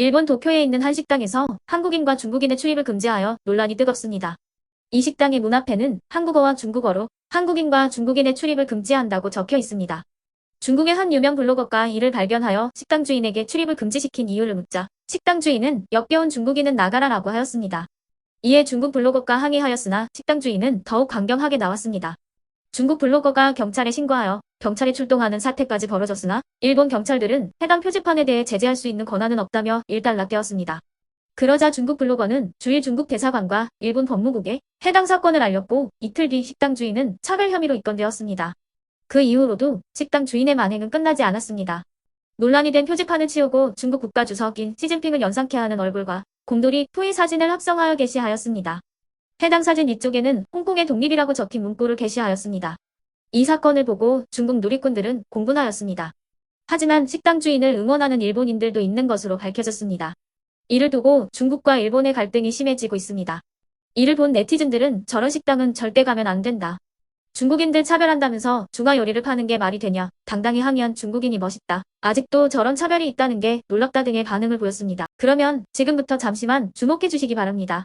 일본 도쿄에 있는 한 식당에서 한국인과 중국인의 출입을 금지하여 논란이 뜨겁습니다. 이 식당의 문 앞에는 한국어와 중국어로 한국인과 중국인의 출입을 금지한다고 적혀 있습니다. 중국의 한 유명 블로거가 이를 발견하여 식당 주인에게 출입을 금지시킨 이유를 묻자 식당 주인은 역겨운 중국인은 나가라라고 하였습니다. 이에 중국 블로거가 항의하였으나 식당 주인은 더욱 강경하게 나왔습니다. 중국 블로거가 경찰에 신고하여 경찰이 출동하는 사태까지 벌어졌으나 일본 경찰들은 해당 표지판에 대해 제재할 수 있는 권한은 없다며 일단락되었습니다. 그러자 중국 블로거는 주일 중국 대사관과 일본 법무국에 해당 사건을 알렸고 이틀 뒤 식당 주인은 차별 혐의로 입건되었습니다. 그 이후로도 식당 주인의 만행은 끝나지 않았습니다. 논란이 된 표지판을 치우고 중국 국가주석인 시진핑을 연상케 하는 얼굴과 곰돌이 토이 사진을 합성하여 게시하였습니다. 해당 사진 위쪽에는 홍콩의 독립이라고 적힌 문구를 게시하였습니다. 이 사건을 보고 중국 누리꾼들은 공분하였습니다. 하지만 식당 주인을 응원하는 일본인들도 있는 것으로 밝혀졌습니다. 이를 두고 중국과 일본의 갈등이 심해지고 있습니다. 이를 본 네티즌들은 저런 식당은 절대 가면 안 된다. 중국인들 차별한다면서 중화 요리를 파는 게 말이 되냐. 당당히 항의한 중국인이 멋있다. 아직도 저런 차별이 있다는 게 놀랍다 등의 반응을 보였습니다. 그러면 지금부터 잠시만 주목해 주시기 바랍니다.